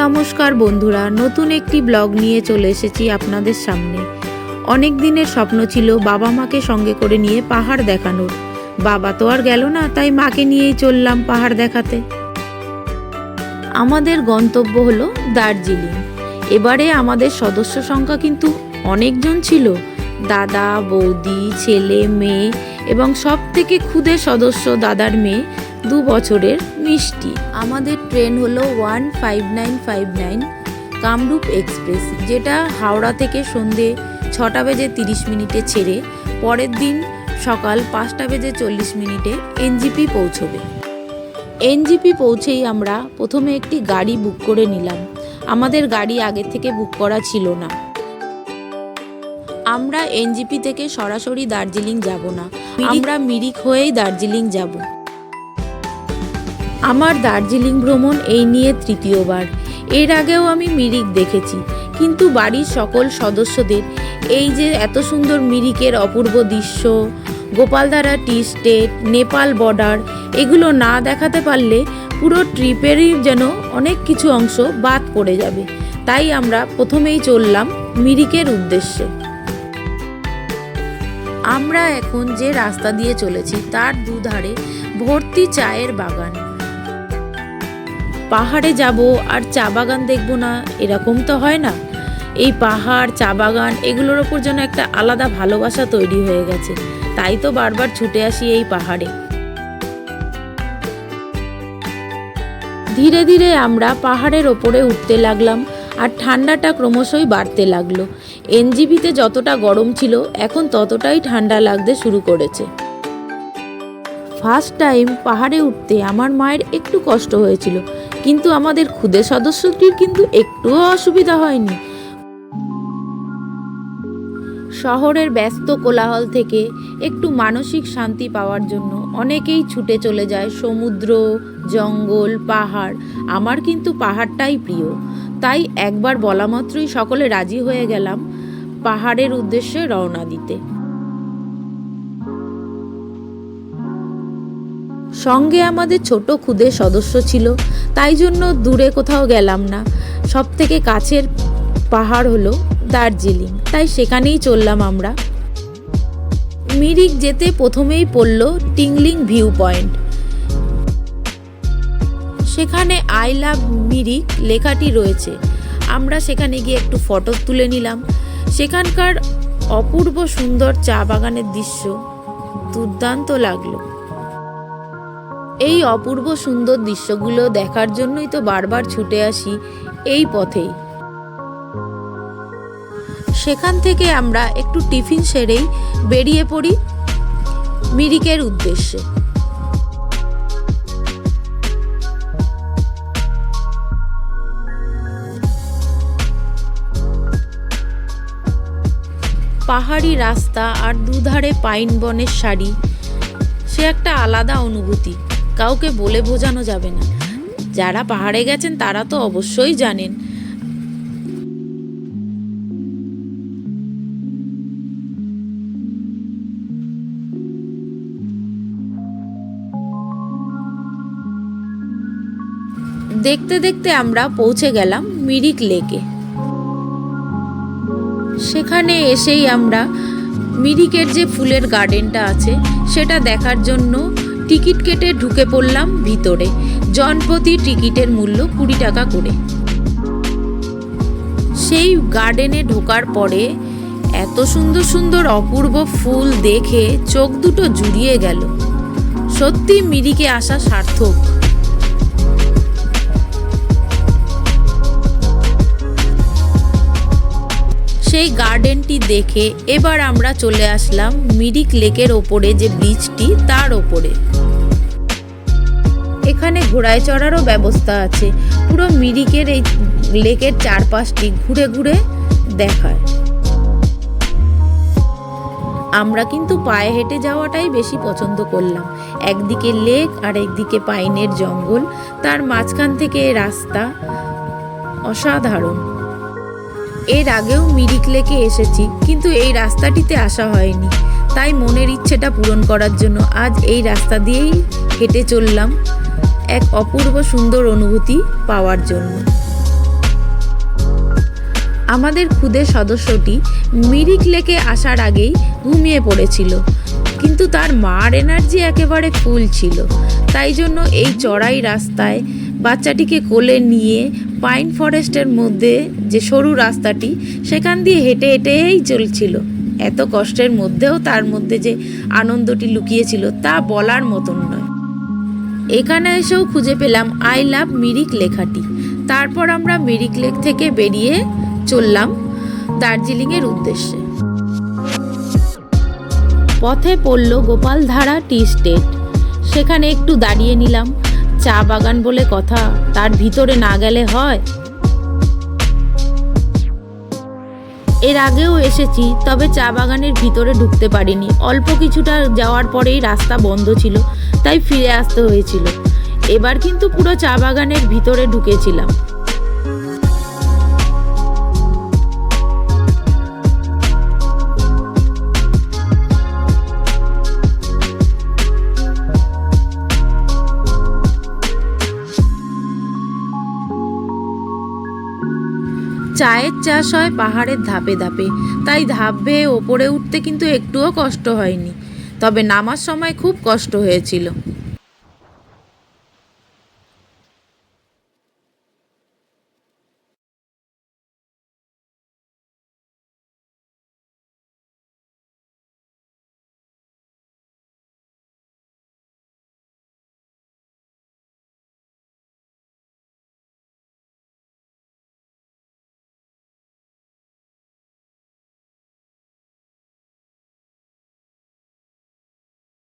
নমস্কার বন্ধুরা, নতুন একটি ব্লগ নিয়ে চলে এসেছি আপনাদের সামনে। অনেক দিনের স্বপ্ন ছিল বাবা মাকে সঙ্গে করে নিয়ে পাহাড় দেখানোর। বাবা তো আর গেল না, তাই মাকে নিয়েই চললাম পাহাড় দেখাতে। আমাদের গন্তব্য হলো দার্জিলিং। এবারে আমাদের সদস্য সংখ্যা কিন্তু অনেকজন ছিল। দাদা, বৌদি, ছেলে, মেয়ে এবং সব থেকে ক্ষুদে সদস্য দাদার মেয়ে দু বছরের মিষ্টি। আমাদের ট্রেন হলো one five nine five nine Kamrup Express যেটা হাওড়া থেকে সন্ধে ছটা বেজে তিরিশ মিনিটে ছেড়ে পরের দিন সকাল পাঁচটা বেজে চল্লিশ মিনিটে এনজিপি পৌঁছবে। এনজিপি পৌঁছেই আমরা প্রথমে একটি গাড়ি বুক করে নিলাম। আমাদের গাড়ি আগে থেকে বুক করা ছিল না। আমরা এনজিপি থেকে সরাসরি দার্জিলিং যাব না। আমরা মিরিক হয়েই দার্জিলিং যাব। আমার দার্জিলিং ভ্রমণ এই নিয়ে তৃতীয়বার। এর আগেও আমি মিরিক দেখেছি। কিন্তু বাড়ির সকল সদস্যদের এই যে এত সুন্দর মিরিকের অপূর্ব দৃশ্য, Gopaldhara tea estate, Nepal border, এগুলো না দেখাতে পারলে পুরো ট্রিপেরই যেন অনেক কিছু অংশ বাদ পড়ে যাবে। তাই আমরা প্রথমেই চললাম মিরিকের উদ্দেশ্যে। আমরা এখন যে রাস্তা দিয়ে চলেছি, তার দুধারে ভর্তি চায়ের বাগান। পাহাড়ে যাব আর চা বাগান দেখব না, এরকম তো হয় না। এই পাহাড়, চা বাগান, এগুলোর ওপর যেন একটা আলাদা ভালোবাসা তৈরি হয়ে গেছে। তাই তো বারবার ছুটে আসি এই পাহাড়ে। ধীরে ধীরে আমরা পাহাড়ের ওপরে উঠতে লাগলাম আর ঠান্ডাটা ক্রমশই বাড়তে লাগল। এনজিবিতে যতটা গরম ছিল, এখন ততটাই ঠান্ডা লাগতে শুরু করেছে। ফার্স্ট টাইম পাহাড়ে উঠতে আমার মায়ের একটু কষ্ট হয়েছিল। কিন্তু আমাদের ক্ষুদে সদস্যটির কিন্তু একটুও অসুবিধা হয়নি। শহরের ব্যস্ত কোলাহল থেকে একটু মানসিক শান্তি পাওয়ার জন্য অনেকেই ছুটে চলে যায় সমুদ্র, জঙ্গল, পাহাড়। আমার কিন্তু পাহাড়টাই প্রিয়। তাই একবার বলা মাত্রই সকলে রাজি হয়ে গেলাম পাহাড়ের উদ্দেশ্যে রওনা দিতে। সঙ্গে আমাদের ছোট ক্ষুদে সদস্য ছিল। তাই জন্য দূরে কোথাও গেলাম না। সব থেকে কাছের পাহাড় হলো দার্জিলিং। তাই সেখানেই চললাম আমরা। মিরিক যেতে প্রথমেই পড়ল টিংলিং ভিউ পয়েন্ট সেখানে আই লাভ মিরিক লেখাটি রয়েছে। আমরা সেখানে গিয়ে একটু ফটো তুলে নিলাম। সেখানকার অপূর্ব সুন্দর চা বাগানের দৃশ্য দুর্দান্ত লাগল। এই অপূর্ব সুন্দর দৃশ্যগুলো দেখার জন্যই তো বারবার ছুটে আসি এই পথেই। সেখান থেকে আমরা একটু টিফিন সেরেই বেরিয়ে পড়ি মিরিকের উদ্দেশ্যে। পাহাড়ি রাস্তা আর দুধারে পাইন বনের শাড়ি, সে একটা আলাদা অনুভূতি। কাউকে বলে বোঝানো যাবে না। যারা পাহাড়ে গেছেন, তারা তো অবশ্যই জানেন। দেখতে দেখতে আমরা পৌঁছে গেলাম মিরিক লেকে। সেখানে এসেই আমরা মিরিকের যে ফুলের গার্ডেনটা আছে, সেটা দেখার জন্য টিকিট কেটে ঢুকে পড়লাম ভিতরে। জনপ্রতি টিকিটের মূল্য কুড়ি টাকা করে। সেই গার্ডেনে ঢোকার পরে এত সুন্দর সুন্দর অপূর্ব ফুল দেখে চোখ দুটো জুড়িয়ে গেল। সত্যি মিরিকে আসা সার্থক। সেই গার্ডেনটি দেখে এবার আমরা চলে আসলাম মিরিক লেকের ওপরে যে ব্রিজটি তার ওপরে। এখানে ঘোড়ায় চড়ারও ব্যবস্থা আছে। পুরো মিরিকের এই লেকের চারপাশটি ঘুরে ঘুরে দেখায়। আমরা কিন্তু পায়ে হেঁটে যাওয়াটাই বেশি পছন্দ করলাম। একদিকে লেক আর একদিকে পাইনের জঙ্গল। তার মাঝখান থেকে রাস্তা অসাধারণ। এর আগেও মিরিক লেকে এসেছি, কিন্তু এই রাস্তাটিতে আসা হয়নি। তাই মনের ইচ্ছেটা পূরণ করার জন্য আজ এই রাস্তা দিয়েই হেঁটে চললাম এক অপূর্ব সুন্দর অনুভূতি পাওয়ার জন্য। আমাদের খুদে সদস্যটি মিরিক লেকে আসার আগেই ঘুমিয়ে পড়েছিল, কিন্তু তার মার এনার্জি একেবারে ফুল ছিল। তাই জন্য এই চড়াই রাস্তায় বাচ্চাটিকে কোলে নিয়ে পাইন ফরেস্টের মধ্যে যে সরু রাস্তাটি, সেখান দিয়ে হেঁটে হেঁটেই চলছিল। এত কষ্টের মধ্যেও তার মধ্যে যে আনন্দটি লুকিয়েছিল তা বলার মতন নয়। এখানে এসেও খুঁজে পেলাম আই লাভ মিরিক লেখাটি। তারপর আমরা মিরিক লেক থেকে বেরিয়ে চললাম দার্জিলিংয়ের উদ্দেশ্যে। পথে পড়ল গোপালধারা টি স্টেট। সেখানে একটু দাঁড়িয়ে নিলাম। চা বাগান বলে কথা, তার ভিতরে না গেলে হয়? এর আগেও এসেছি, তবে চা বাগানের ভিতরে ঢুকতে পারিনি। অল্প কিছুটা যাওয়ার পরেই রাস্তা বন্ধ ছিল, তাই ফিরে আসতে হয়েছিল। এবার কিন্তু পুরো চা বাগানের ভিতরে ঢুকেছিলাম। চায়ের চাষ হয় পাহাড়ের ধাপে ধাপে। তাই ধাপ বেয়ে ওপরে উঠতে কিন্তু একটুও কষ্ট হয়নি। তবে নামার সময় খুব কষ্ট হয়েছিল।